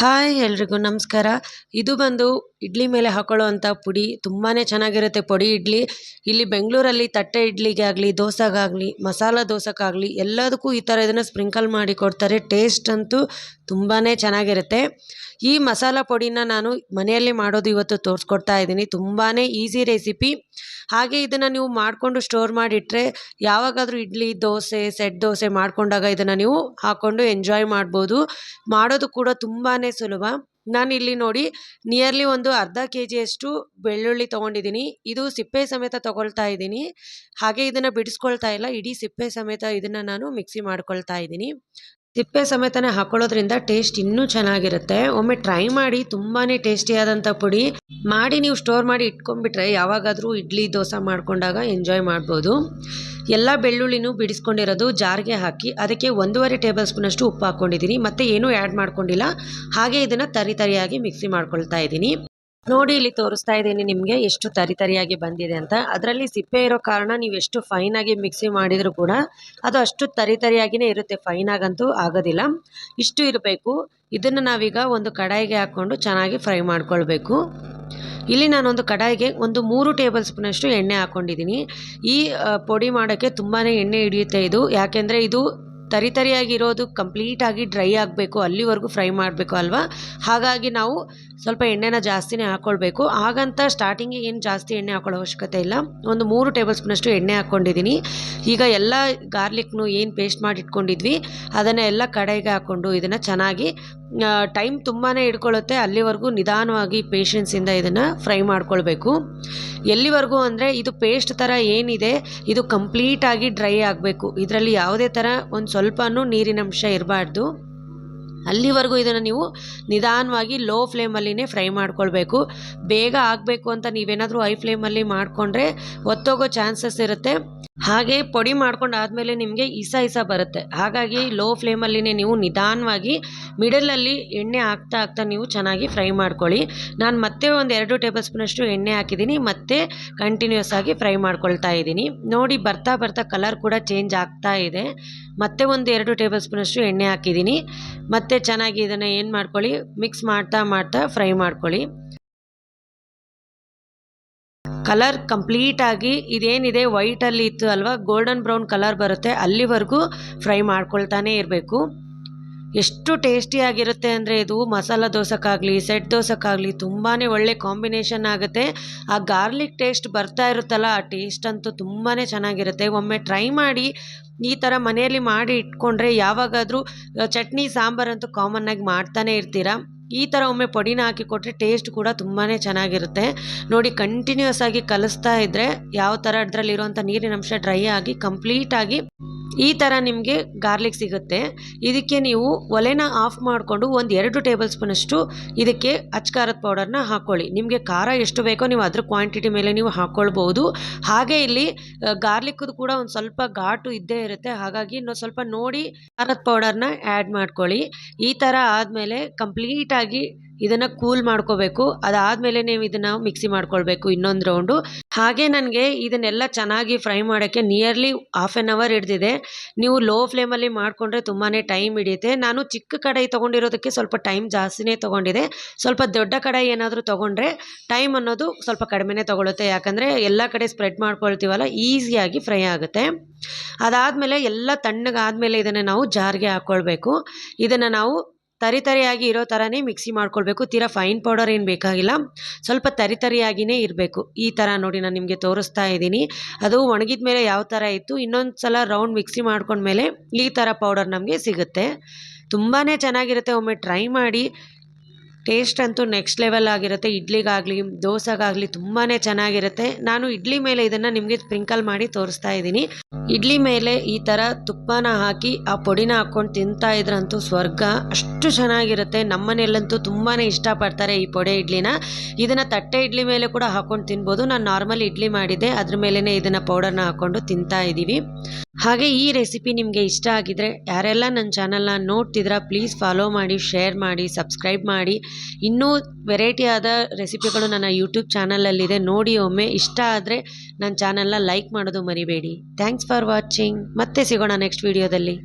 Hi ಎಲ್ರಿಗೂ ನಮಸ್ಕಾರ. ಇದು ಬಂದು ಇಡ್ಲಿ ಮೇಲೆ ಹಾಕೊಳ್ಳುವಂಥ ಪುಡಿ. ತುಂಬಾ ಚೆನ್ನಾಗಿರುತ್ತೆ ಪುಡಿ ಇಡ್ಲಿ. ಇಲ್ಲಿ ಬೆಂಗಳೂರಲ್ಲಿ ತಟ್ಟೆ ಇಡ್ಲಿಗೆ ಆಗಲಿ ದೋಸೆಗಾಗಲಿ, ಮಸಾಲ ದೋಸೆಗಾಗಲಿ ಎಲ್ಲದಕ್ಕೂ ಈ ಥರ ಇದನ್ನು ಸ್ಪ್ರಿಂಕಲ್ ಮಾಡಿ ಕೊಡ್ತಾರೆ. ಟೇಸ್ಟ್ ಅಂತೂ ತುಂಬಾ ಚೆನ್ನಾಗಿರುತ್ತೆ. ಈ ಮಸಾಲ ಪುಡಿನ ನಾನು ಮನೆಯಲ್ಲಿ ಮಾಡೋದು ಇವತ್ತು ತೋರಿಸ್ಕೊಡ್ತಾ ಇದ್ದೀನಿ. ತುಂಬಾ ಈಸಿ ರೆಸಿಪಿ. ಹಾಗೆ ಇದನ್ನು ನೀವು ಮಾಡಿಕೊಂಡು ಸ್ಟೋರ್ ಮಾಡಿಟ್ರೆ ಯಾವಾಗಾದರೂ ಇಡ್ಲಿ, ದೋಸೆ, ಸೆಟ್ ದೋಸೆ ಮಾಡಿಕೊಂಡಾಗ ಇದನ್ನು ನೀವು ಹಾಕ್ಕೊಂಡು ಎಂಜಾಯ್ ಮಾಡ್ಬೋದು. ಮಾಡೋದು ಕೂಡ ತುಂಬಾ ಸುಲಭ. ಇಲ್ಲಿ ನೋಡಿ ನಿಯರ್ಲಿ ಒಂದು ಅರ್ಧ ಕೆ ಜಿಯಷ್ಟು ಬೆಳ್ಳುಳ್ಳಿ ತೊಗೊಂಡಿದ್ದೀನಿ. ಇದು ಸಿಪ್ಪೆ ಸಮೇತ ತೊಗೊಳ್ತಾ ಇದ್ದೀನಿ. ಹಾಗೆ ಇದನ್ನು ಬಿಡಿಸ್ಕೊಳ್ತಾ ಇಲ್ಲ. ಇಡೀ ಸಿಪ್ಪೆ ಸಮೇತ ಇದನ್ನು ನಾನು ಮಿಕ್ಸಿ ಮಾಡ್ಕೊಳ್ತಾ ಇದ್ದೀನಿ. ಸಿಪ್ಪೆ ಸಮೇತನೇ ಹಾಕೊಳ್ಳೋದ್ರಿಂದ ಟೇಸ್ಟ್ ಇನ್ನೂ ಚೆನ್ನಾಗಿರುತ್ತೆ. ಒಮ್ಮೆ ಟ್ರೈ ಮಾಡಿ ತುಂಬಾ ಟೇಸ್ಟಿಯಾದಂಥ ಪುಡಿ ಮಾಡಿ ನೀವು ಸ್ಟೋರ್ ಮಾಡಿ ಇಟ್ಕೊಂಡ್ಬಿಟ್ರೆ ಯಾವಾಗಾದರೂ ಇಡ್ಲಿ, ದೋಸೆ ಮಾಡ್ಕೊಂಡಾಗ ಎಂಜಾಯ್ ಮಾಡ್ಬೋದು. ಎಲ್ಲ ಬೆಳ್ಳುಳ್ಳಿನೂ ಬಿಡಿಸ್ಕೊಂಡಿರೋದು ಜಾರ್ಗೆ ಹಾಕಿ ಅದಕ್ಕೆ ಒಂದೂವರೆ ಟೇಬಲ್ ಸ್ಪೂನಷ್ಟು ಉಪ್ಪು ಹಾಕ್ಕೊಂಡಿದ್ದೀನಿ. ಮತ್ತು ಏನೂ ಆ್ಯಡ್ ಮಾಡ್ಕೊಂಡಿಲ್ಲ. ಹಾಗೆ ಇದನ್ನು ತರಿ ತರಿಯಾಗಿ ಮಿಕ್ಸಿ ಮಾಡ್ಕೊಳ್ತಾ ಇದ್ದೀನಿ. ನೋಡಿ, ಇಲ್ಲಿ ತೋರಿಸ್ತಾ ಇದ್ದೀನಿ ನಿಮಗೆ ಎಷ್ಟು ತರಿ ತರಿಯಾಗಿ ಬಂದಿದೆ ಅಂತ. ಅದರಲ್ಲಿ ಸಿಪ್ಪೆ ಇರೋ ಕಾರಣ ನೀವು ಎಷ್ಟು ಫೈನಾಗಿ ಮಿಕ್ಸಿ ಮಾಡಿದರೂ ಕೂಡ ಅದು ಅಷ್ಟು ತರಿ ತರಿಯಾಗಿಯೇ ಇರುತ್ತೆ. ಫೈನಾಗಂತೂ ಆಗೋದಿಲ್ಲ. ಇಷ್ಟು ಇರಬೇಕು. ಇದನ್ನು ನಾವೀಗ ಒಂದು ಕಡಾಯಿಗೆ ಹಾಕ್ಕೊಂಡು ಚೆನ್ನಾಗಿ ಫ್ರೈ ಮಾಡ್ಕೊಳ್ಬೇಕು. ಇಲ್ಲಿ ನಾನೊಂದು ಕಡಾಯಿಗೆ ಒಂದು ಮೂರು ಟೇಬಲ್ ಸ್ಪೂನಷ್ಟು ಎಣ್ಣೆ ಹಾಕ್ಕೊಂಡಿದ್ದೀನಿ ಈ ಪೊಡಿ ಮಾಡೋಕ್ಕೆ ತುಂಬಾ ಎಣ್ಣೆ ಹಿಡಿಯುತ್ತೆ ಇದು. ಯಾಕೆಂದರೆ ಇದು ತರಿ ತರಿಯಾಗಿರೋದು, ಕಂಪ್ಲೀಟಾಗಿ ಡ್ರೈ ಆಗಬೇಕು, ಅಲ್ಲಿವರೆಗೂ ಫ್ರೈ ಮಾಡಬೇಕು ಅಲ್ವಾ? ಹಾಗಾಗಿ ನಾವು ಸ್ವಲ್ಪ ಎಣ್ಣೆನ ಜಾಸ್ತಿನೇ ಹಾಕ್ಕೊಳ್ಬೇಕು ಹಾಗಂತ ಸ್ಟಾರ್ಟಿಂಗಿಗೆ ಏನು ಜಾಸ್ತಿ ಎಣ್ಣೆ ಹಾಕೊಳ್ಳೋ ಅವಶ್ಯಕತೆ ಇಲ್ಲ. ಒಂದು ಮೂರು ಟೇಬಲ್ ಸ್ಪೂನಷ್ಟು ಎಣ್ಣೆ ಹಾಕ್ಕೊಂಡಿದ್ದೀನಿ ಈಗ ಎಲ್ಲ ಗಾರ್ಲಿಕ್ನು ಏನು ಪೇಸ್ಟ್ ಮಾಡಿ ಇಟ್ಕೊಂಡಿದ್ವಿ ಅದನ್ನು ಎಲ್ಲ ಕಡೆಗೆ ಹಾಕ್ಕೊಂಡು ಇದನ್ನು ಚೆನ್ನಾಗಿ ಟೈಮ್ ತುಂಬಾ ಇಟ್ಕೊಳ್ಳುತ್ತೆ ಅಲ್ಲಿವರೆಗೂ ನಿಧಾನವಾಗಿ ಪೇಷನ್ಸಿಂದ ಇದನ್ನು ಫ್ರೈ ಮಾಡ್ಕೊಳ್ಬೇಕು. ಎಲ್ಲಿವರೆಗೂ ಅಂದರೆ ಇದು ಪೇಸ್ಟ್ ಥರ ಏನಿದೆ, ಇದು ಕಂಪ್ಲೀಟಾಗಿ ಡ್ರೈ ಆಗಬೇಕು. ಇದರಲ್ಲಿ ಯಾವುದೇ ಥರ ಒಂದು ಸ್ವಲ್ಪನೂ ನೀರಿನಂಶ ಇರಬಾರ್ದು. ಅಲ್ಲಿವರೆಗೂ ಇದನ್ನು ನೀವು ನಿಧಾನವಾಗಿ ಲೋ ಫ್ಲೇಮಲ್ಲಿನೇ ಫ್ರೈ ಮಾಡ್ಕೊಳ್ಬೇಕು. ಬೇಗ ಆಗಬೇಕು ಅಂತ ನೀವೇನಾದರೂ ಹೈ ಫ್ಲೇಮಲ್ಲಿ ಮಾಡಿಕೊಂಡ್ರೆ ಒತ್ತೋಗೋ ಚಾನ್ಸಸ್ ಇರುತ್ತೆ. ಹಾಗೆ ಪೊಡಿ ಮಾಡ್ಕೊಂಡು ಆದಮೇಲೆ ನಿಮಗೆ ಇಸ ಇಸ ಬರುತ್ತೆ. ಹಾಗಾಗಿ ಲೋ ಫ್ಲೇಮಲ್ಲಿನೇ ನೀವು ನಿಧಾನವಾಗಿ ಮಿಡಲಲ್ಲಿ ಎಣ್ಣೆ ಹಾಕ್ತಾ ಹಾಕ್ತಾ ನೀವು ಚೆನ್ನಾಗಿ ಫ್ರೈ ಮಾಡ್ಕೊಳ್ಳಿ. ನಾನು ಮತ್ತೆ ಒಂದು ಎರಡು ಟೇಬಲ್ ಸ್ಪೂನಷ್ಟು ಎಣ್ಣೆ ಹಾಕಿದ್ದೀನಿ. ಮತ್ತೆ ಕಂಟಿನ್ಯೂಸ್ ಆಗಿ ಫ್ರೈ ಮಾಡ್ಕೊಳ್ತಾ ಇದ್ದೀನಿ. ನೋಡಿ ಬರ್ತಾ ಬರ್ತಾ ಕಲರ್ ಕೂಡ ಚೇಂಜ್ ಆಗ್ತಾ ಇದೆ. ಮತ್ತೆ ಒಂದು ಎರಡು ಟೇಬಲ್ ಸ್ಪೂನಷ್ಟು ಎಣ್ಣೆ ಹಾಕಿದ್ದೀನಿ. ಮತ್ತೆ ಚೆನ್ನಾಗಿ ಇದನ್ನು ಏನು ಮಾಡ್ಕೊಳ್ಳಿ? ಮಿಕ್ಸ್ ಮಾಡ್ತಾ ಮಾಡ್ತಾ ಫ್ರೈ ಮಾಡ್ಕೊಳ್ಳಿ. ಕಲರ್ ಕಂಪ್ಲೀಟಾಗಿ ಇದೇನಿದೆ? ವೈಟಲ್ಲಿ ಇತ್ತು ಅಲ್ವಾ? ಗೋಲ್ಡನ್ ಬ್ರೌನ್ ಕಲರ್ ಬರುತ್ತೆ. ಅಲ್ಲಿವರೆಗೂ ಫ್ರೈ ಮಾಡ್ಕೊಳ್ತಾನೆ ಇರಬೇಕು. ಎಷ್ಟು ಟೇಸ್ಟಿಯಾಗಿರುತ್ತೆ ಅಂದರೆ ಇದು ಮಸಾಲ ದೋಸೆಗಾಗಲಿ ಸೆಟ್ ದೋಸೆಗಾಗಲಿ ತುಂಬಾ ಒಳ್ಳೆ ಕಾಂಬಿನೇಷನ್ ಆಗುತ್ತೆ. ಆ ಗಾರ್ಲಿಕ್ ಟೇಸ್ಟ್ ಬರ್ತಾ ಇರುತ್ತಲ್ಲ, ಆ ಟೇಸ್ಟ್ ಅಂತೂ ತುಂಬಾ ಚೆನ್ನಾಗಿರುತ್ತೆ. ಒಮ್ಮೆ ಟ್ರೈ ಮಾಡಿ ಈ ಥರ ಮನೆಯಲ್ಲಿ ಮಾಡಿ ಇಟ್ಕೊಂಡ್ರೆ ಯಾವಾಗಾದರೂ ಚಟ್ನಿ ಸಾಂಬಾರಂತೂ ಕಾಮನ್ನಾಗಿ ಮಾಡ್ತಾನೆ ಇರ್ತೀರಾ? ಈ ಥರ ಒಮ್ಮೆ ಪುಡಿನ ಹಾಕಿ ಕೊಟ್ಟರೆ ಟೇಸ್ಟ್ ಕೂಡ ತುಂಬಾ ಚೆನ್ನಾಗಿರುತ್ತೆ. ನೋಡಿ ಕಂಟಿನ್ಯೂಸ್ ಆಗಿ ಕಲಿಸ್ತಾ ಇದ್ದರೆ ಯಾವ ಥರ ಅದರಲ್ಲಿರುವಂಥ ನೀರಿನ ಅಂಶ ಡ್ರೈ ಆಗಿ ಕಂಪ್ಲೀಟಾಗಿ ಈ ಥರ ನಿಮಗೆ ಗಾರ್ಲಿಕ್ ಸಿಗುತ್ತೆ. ಇದಕ್ಕೆ ನೀವು ಒಲೆನ ಆಫ್ ಮಾಡಿಕೊಂಡು ಒಂದು ಎರಡು ಟೇಬಲ್ ಸ್ಪೂನಷ್ಟು ಇದಕ್ಕೆ ಅಚ್ಕಾರದ ಪೌಡರ್ನ ಹಾಕ್ಕೊಳ್ಳಿ ನಿಮಗೆ ಖಾರ ಎಷ್ಟು ಬೇಕೋ ನೀವು ಅದ್ರ ಕ್ವಾಂಟಿಟಿ ಮೇಲೆ ನೀವು ಹಾಕ್ಕೊಳ್ಬೋದು ಹಾಗೆ ಇಲ್ಲಿ ಗಾರ್ಲಿಕ್ದು ಕೂಡ ಒಂದು ಸ್ವಲ್ಪ ಘಾಟು ಇದ್ದೇ ಇರುತ್ತೆ. ಹಾಗಾಗಿ ಇನ್ನೊಂದು ಸ್ವಲ್ಪ ನೋಡಿ ಖಾರದ ಪೌಡರ್ನ ಆ್ಯಡ್ ಮಾಡ್ಕೊಳ್ಳಿ. ಈ ಥರ ಆದಮೇಲೆ ಕಂಪ್ಲೀಟಾಗಿ ಇದನ್ನು ಕೂಲ್ ಮಾಡ್ಕೋಬೇಕು. ಅದಾದಮೇಲೆ ನೀವು ಇದನ್ನು ಮಿಕ್ಸಿ ಮಾಡ್ಕೊಳ್ಬೇಕು ಇನ್ನೊಂದು ರೌಂಡು ಹಾಗೆ ನನಗೆ ಇದನ್ನೆಲ್ಲ ಚೆನ್ನಾಗಿ ಫ್ರೈ ಮಾಡೋಕ್ಕೆ ನಿಯರ್ಲಿ ಹಾಫ್ ಆನ್ ಅವರ್ ಹಿಡ್ದಿದೆ. ನೀವು ಲೋ ಫ್ಲೇಮಲ್ಲಿ ಮಾಡಿಕೊಂಡ್ರೆ ತುಂಬಾ ಟೈಮ್ ಹಿಡಿಯುತ್ತೆ. ನಾನು ಚಿಕ್ಕ ಕಡಾಯಿ ತೊಗೊಂಡಿರೋದಕ್ಕೆ ಸ್ವಲ್ಪ ಟೈಮ್ ಜಾಸ್ತಿನೇ ತೊಗೊಂಡಿದೆ. ಸ್ವಲ್ಪ ದೊಡ್ಡ ಕಡಾಯಿ ಏನಾದರೂ ತೊಗೊಂಡ್ರೆ ಟೈಮ್ ಅನ್ನೋದು ಸ್ವಲ್ಪ ಕಡಿಮೆನೇ ತೊಗೊಳುತ್ತೆ. ಯಾಕಂದರೆ ಎಲ್ಲ ಕಡೆ ಸ್ಪ್ರೆಡ್ ಮಾಡ್ಕೊಳ್ತೀವಲ್ಲ ಈಸಿಯಾಗಿ ಫ್ರೈ ಆಗುತ್ತೆ. ಅದಾದಮೇಲೆ ಎಲ್ಲ ತಣ್ಣಗಾದಮೇಲೆ ಇದನ್ನು ನಾವು ಜಾರಿಗೆ ಹಾಕ್ಕೊಳ್ಬೇಕು ಇದನ್ನು ನಾವು ತರಿ ತರಿಯಾಗಿ ಇರೋ ಥರನೇ ಮಿಕ್ಸಿ ಮಾಡ್ಕೊಳ್ಬೇಕು. ತೀರಾ ಫೈನ್ ಪೌಡರ್ ಏನು ಬೇಕಾಗಿಲ್ಲ. ಸ್ವಲ್ಪ ತರಿ ತರಿಯಾಗಿಯೇ ಇರಬೇಕು. ಈ ಥರ ನೋಡಿ ನಾನು ನಿಮಗೆ ತೋರಿಸ್ತಾ ಇದ್ದೀನಿ. ಅದು ಒಣಗಿದ ಮೇಲೆ ಯಾವ ಥರ ಇತ್ತು ಇನ್ನೊಂದು ಸಲ ರೌಂಡ್ ಮಿಕ್ಸಿ ಮಾಡ್ಕೊಂಡ್ಮೇಲೆ ಈ ಥರ ಪೌಡರ್ ನಮಗೆ ಸಿಗುತ್ತೆ. ತುಂಬಾ ಚೆನ್ನಾಗಿರುತ್ತೆ. ಒಮ್ಮೆ ಟ್ರೈ ಮಾಡಿ ಟೇಸ್ಟ್ ಅಂತೂ ನೆಕ್ಸ್ಟ್ ಲೆವೆಲ್ ಆಗಿರುತ್ತೆ. ಇಡ್ಲಿಗಾಗಲಿ, ದೋಸೆಗಾಗಲಿ ತುಂಬಾ ಚೆನ್ನಾಗಿರುತ್ತೆ. ನಾನು ಇಡ್ಲಿ ಮೇಲೆ ಇದನ್ನು ನಿಮಗೆ ಸ್ಪ್ರಿಂಕಲ್ ಮಾಡಿ ತೋರಿಸ್ತಾ ಇದ್ದೀನಿ. ಇಡ್ಲಿ ಮೇಲೆ ಈ ಥರ ತುಪ್ಪನ ಹಾಕಿ ಆ ಪುಡಿನ ಹಾಕ್ಕೊಂಡು ತಿಂತಾ ಇದ್ರಂತೂ ಸ್ವರ್ಗ. ಅಷ್ಟು ಚೆನ್ನಾಗಿರುತ್ತೆ. ನಮ್ಮನೆಯಲ್ಲಂತೂ ತುಂಬಾ ಇಷ್ಟಪಡ್ತಾರೆ ಈ ಪೊಡೆ ಇಡ್ಲಿನ. ಇದನ್ನು ತಟ್ಟೆ ಇಡ್ಲಿ ಮೇಲೆ ಕೂಡ ಹಾಕ್ಕೊಂಡು ತಿನ್ಬೋದು. ನಾನು ನಾರ್ಮಲ್ ಇಡ್ಲಿ ಮಾಡಿದ್ದೆ. ಅದ್ರ ಮೇಲೇ ಇದನ್ನು ಪೌಡರ್ನ ಹಾಕ್ಕೊಂಡು ತಿಂತಾ ಇದ್ದೀವಿ ಹಾಗೆ ಈ ರೆಸಿಪಿ ನಿಮಗೆ ಇಷ್ಟ ಆಗಿದ್ರೆ ಯಾರೆಲ್ಲ ನನ್ನ ಚಾನಲ್ನ ನೋಡ್ತಿದ್ರ ಪ್ಲೀಸ್ ಫಾಲೋ ಮಾಡಿ ಶೇರ್ ಮಾಡಿ ಸಬ್ಸ್ಕ್ರೈಬ್ ಮಾಡಿ. ಇನ್ನೂ ಆದ ರೆಸಿಪಿಗಳು ನನ್ನ ಯೂಟ್ಯೂಬ್ ಚಾನಲಲ್ಲಿದೆ ನೋಡಿ ಒಮ್ಮೆ. ಇಷ್ಟ ಆದರೆ ನನ್ನ ಚಾನಲ್ನ ಲೈಕ್ ಮಾಡೋದು ಮರಿಬೇಡಿ. ಥ್ಯಾಂಕ್ಸ್ ಫಾರ್ ವಾಚಿಂಗ್ ಮತ್ತೆ ಸಿಗೋಣ ನೆಕ್ಸ್ಟ್ ವೀಡಿಯೋದಲ್ಲಿ